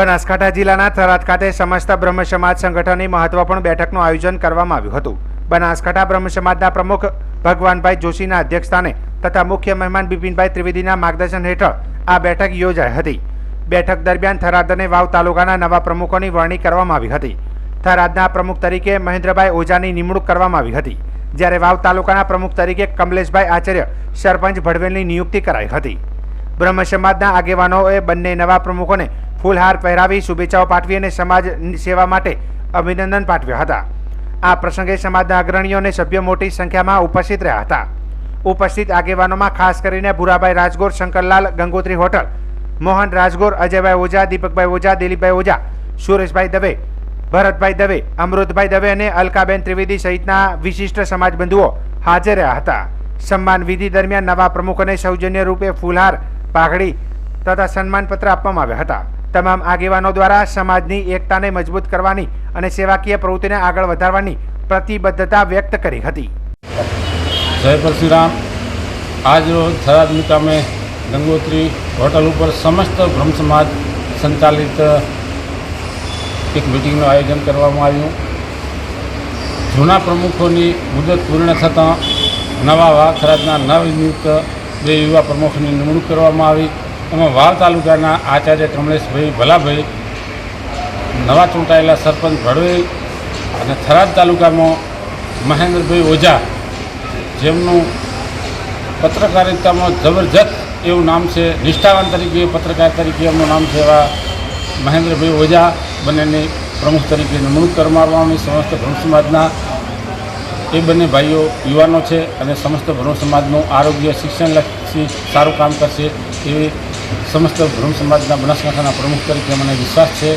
બનાસકાંઠા જિલ્લાના થરાદ ખાતે સમસ્ત બ્રહ્મ સમાજ સંગઠનની મહત્વપૂર્ણ બેઠકનું આયોજન કરવામાં આવ્યું હતું. બનાસકાંઠા બ્રહ્મ સમાજના પ્રમુખ ભગવાનભાઈ જોશીના અધ્યક્ષસ્થાને તથા મુખ્ય મહેમાન બિપિનભાઈ ત્રિવેદીના માર્ગદર્શન હેઠળ આ બેઠક યોજાઈ હતી. બેઠક દરમિયાન થરાદ અને વાવ તાલુકાના નવા પ્રમુખોની વરણી કરવામાં આવી હતી. થરાદના પ્રમુખ તરીકે મહેન્દ્રભાઈ ઓઝાની નિમણૂક કરવામાં આવી હતી. જ્યારે વાવ તાલુકાના પ્રમુખ તરીકે કમલેશભાઈ આચાર્ય સરપંચ ભડવેલની નિયુક્તિ કરાઈ હતી. બ્રહ્મ સમાજના આગેવાનોએ બંને નવા પ્રમુખોને ફૂલહાર પહેરાવી શુભેચ્છાઓ પાઠવી અને સમાજ સેવા માટે અભિનંદન પાઠવ્યા હતા. આ પ્રસંગે સમાજના અગ્રણીઓ અને સભ્યો મોટી સંખ્યામાં ઉપસ્થિત રહ્યા હતા. ઉપસ્થિત આગેવાનોમાં ખાસ કરીને ભુરાભાઈ રાજગોર, શંકરલાલ ગંગોત્રી હોટલ, મોહન રાજગોર, અજયભાઈ ઓઝા, દીપકભાઈ ઓઝા, દિલીપભાઈ ઓઝા, સુરેશભાઈ દવે, ભરતભાઈ દવે, અમૃતભાઈ દવે અને અલકાબેન ત્રિવેદી સહિતના વિશિષ્ટ સમાજ બંધુઓ હાજર રહ્યા હતા. સન્માન વિધિ દરમિયાન નવા પ્રમુખોને સૌજન્ય રૂપે ફૂલહાર પાઘડી તથા સન્માનપત્ર આપવામાં આવ્યા હતા. તમામ આગેવાનો દ્વારા સમાજની એકતાને મજબૂત કરવાની અને સેવાકીય પ્રવૃત્તિને આગળ વધારવાની પ્રતિબદ્ધતા વ્યક્ત કરી હતી. જય પરશુરામ. આજરોજ થરાદ મુકામે ગંગોત્રી હોટલ ઉપર સમસ્ત બ્રહ્મ સમાજ સંચાલિત, એક મિટિંગનું આયોજન કરવામાં આવ્યું. જૂના પ્રમુખોની મુદત પૂર્ણ થતાં નવા વાવ થરાદના નવનિયુક્ત બે યુવા પ્રમુખની નિમણૂક કરવામાં આવી. એમાં વાવ તાલુકાના આચાર્ય કમલેશભાઈ ભલાભાઈ, નવા ચૂંટાયેલા સરપંચ ભડવેલ અને થરાદ તાલુકામાં મહેન્દ્રભાઈ ઓઝા જેમનું પત્રકારિતામાં જબરજસ્ત એવું નામ છે, નિષ્ઠાવાન તરીકે પત્રકાર તરીકે એમનું નામ છે એવા મહેન્દ્રભાઈ ઓઝા બંનેની પ્રમુખ તરીકે નિમણૂક કરવામાં આવી. સમસ્ત બ્રહ્મ સમાજના એ બંને ભાઈઓ યુવાનો છે અને સમસ્ત ભ્રમ સમાજનું આરોગ્ય શિક્ષણલક્ષી સારું કામ કરશે એવી સમસ્ત ભ્રમ સમાજના બનાસકાંઠાના પ્રમુખ તરીકે મને વિશ્વાસ છે.